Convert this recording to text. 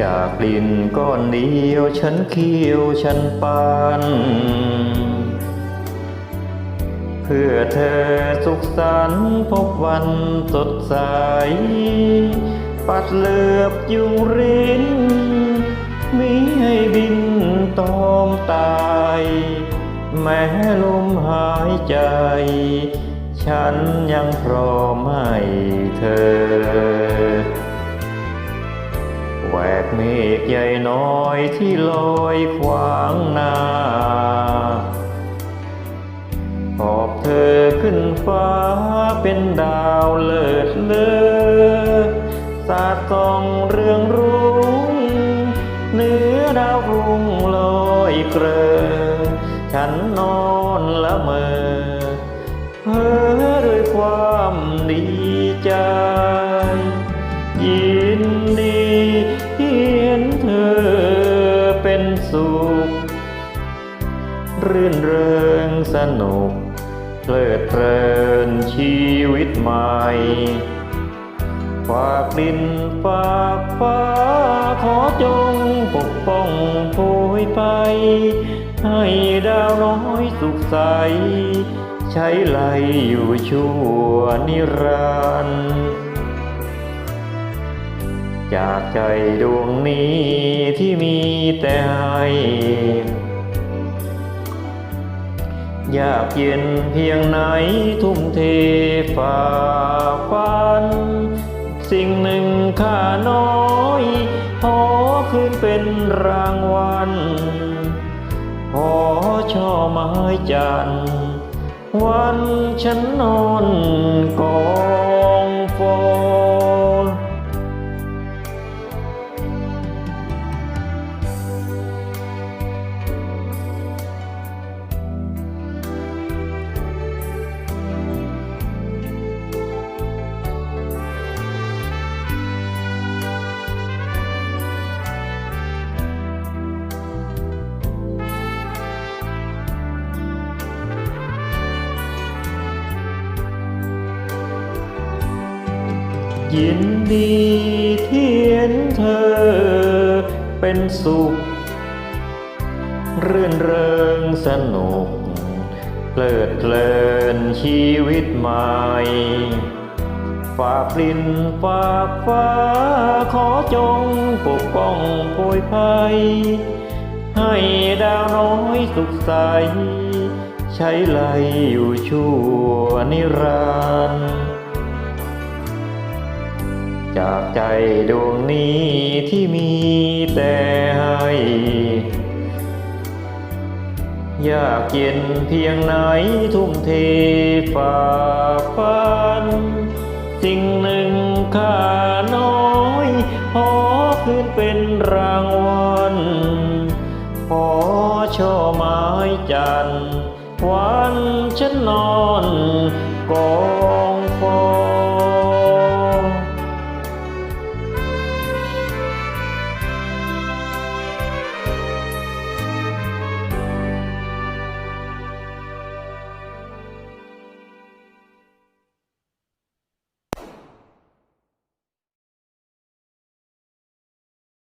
จากดินก้อนเดียวฉันเคี้ยวฉันปานเพื่อเธอสุขสันต์พบวันสดใส ปัดเลือบยุงรินมีให้บินตอมตาย แม้ลมหายใจ ฉันยังพร้อมให้เธอ แหวกเมฆใหญ่น้อยที่ลอยขวางนาหอบเธอขึ้นฟ้าเป็นดาวเลิศเลอสาดส่องเรืองรุ่งเนื้อดาวรุ่งลอยเกลอฉันนอน รื่นเริงสนุกเพลิดเพลินชีวิตใหม่ฝากดินฝากฟ้าขอจงปกป้องโพยไป ให้ดาวน้อยสุขใส ใช้ไหลอยู่ชั่วนิรันดร์จากใจดวงนี้ที่มีแต่ให้ ยากเย็นเพียงไหนทุ่มเทฝ่าฟัน สิ่งหนึ่งค่าน้อยขอคืนเป็นรางวัลขอช่อไม้จันวันฉันนอนกอด ยินดีที่เห็นเธอเป็นสุข เรื่นเริงสนุกเพลิดเพลินชีวิตใหม่ฝากดินฝากฟ้าขอจงปกป้องโพยภัย ให้ดาวน้อยสุขใส ใช้ไหลอยู่ชั่วนิรันดร์ จากใจดวงนี้ที่มีแต่ให้อยากเย็นเพียงไหนทุ่มเทฝ่าฟัน สิ่งหนึ่งค่าน้อยขอคืนเป็นรางวัลขอช่อไม้จันทร์วันฉันนอนกองฟอน